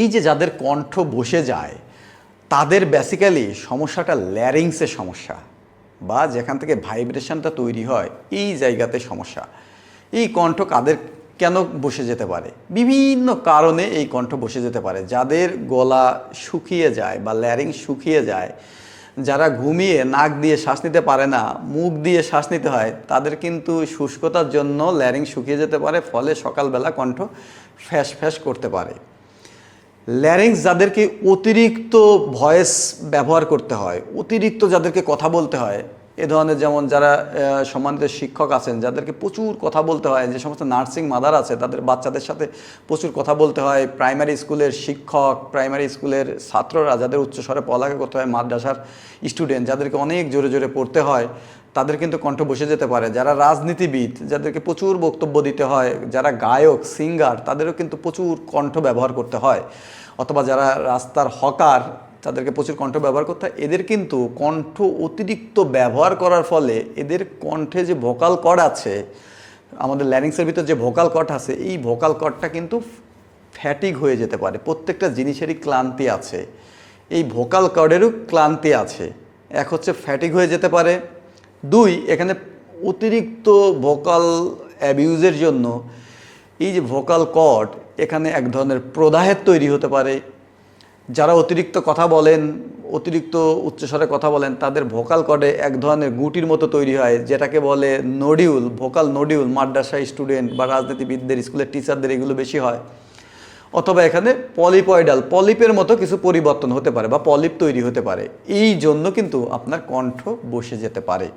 এই যে যাদের কণ্ঠ বসে যায়, তাদের বেসিক্যালি সমস্যাটা ল্যারিংসের সমস্যা বা যেখান থেকে ভাইব্রেশনটা তৈরি হয়, এই জায়গাতে সমস্যা। এই কণ্ঠ কাদের কেন বসে যেতে পারে? বিভিন্ন কারণে এই কণ্ঠ বসে যেতে পারে। যাদের গলা শুকিয়ে যায় বা ল্যারিং শুকিয়ে যায়, যারা ঘুমিয়ে নাক দিয়ে শ্বাস নিতে পারে না, মুখ দিয়ে শ্বাস নিতে হয়, তাদের কিন্তু শুষ্কতার জন্য ল্যারিং শুকিয়ে যেতে পারে, ফলে সকালবেলা কণ্ঠ ফ্যাস ফ্যাস করতে পারে। ল্যারিংস যাদেরকে অতিরিক্ত ভয়েস ব্যবহার করতে হয় অতিরিক্ত যাদেরকে কথা বলতে হয় এ ধরনের যেমন যারা সম্মানিত শিক্ষক আছেন, যাদেরকে প্রচুর কথা বলতে হয়, যে সমস্ত নার্সিং মাদার আছে, তাদের বাচ্চাদের সাথে প্রচুর কথা বলতে হয়। প্রাইমারি স্কুলের শিক্ষক, প্রাইমারি স্কুলের ছাত্ররা, যাদের উচ্চস্বরে পড়ালেখা করতে হয়, মাদ্রাসার স্টুডেন্ট, যাদেরকে অনেক জোরে জোরে পড়তে হয়, তাদের কিন্তু কণ্ঠ বসে যেতে পারে। যারা রাজনীতিবিদ, যাদেরকে প্রচুর বক্তব্য দিতে হয়, যারা গায়ক, সিঙ্গার, তাদেরও কিন্তু প্রচুর কণ্ঠ ব্যবহার করতে হয়। অথবা যারা রাস্তার হকার তাদেরকে প্রচুর কণ্ঠ ব্যবহার করতে হয়। এদের কিন্তু কণ্ঠ অতিরিক্ত ব্যবহার করার ফলে এদের কণ্ঠে যে ভোকাল কর্ড আছে, আমাদের ল্যারিংসের ভিতর যে ভোকাল কর্ড আছে, এই ভোকাল কর্ডটা কিন্তু ফ্যাটিক হয়ে যেতে পারে। প্রত্যেকটা জিনিসেরই ক্লান্তি আছে। এই ভোকাল কর্ডেরও ক্লান্তি আছে। এক হচ্ছে ফ্যাটিক হয়ে যেতে পারে। দুই, এখানে অতিরিক্ত ভোকাল অ্যাবিউজের জন্য এই যে ভোকাল কর্ড, এখানে এক ধরনের প্রদাহের তৈরি হতে পারে। যারা অতিরিক্ত কথা বলেন, অতিরিক্ত উচ্চস্বরে কথা বলেন, তাদের ভোকাল কর্ডে এক ধরনের গুটির মতো তৈরি হয়, যেটাকে বলে নডিউল, ভোকাল নডিউল মাদ্রাসা স্টুডেন্ট বা রাজনীতিবিদদের, স্কুলের টিচারদের এগুলো বেশি হয়। অথবা এখানে পলিপয়ডাল, পলিপের মতো কিছু পরিবর্তন হতে পারে বা পলিপ তৈরি হতে পারে। এই জন্য কিন্তু আপনার কণ্ঠ বসে যেতে পারে।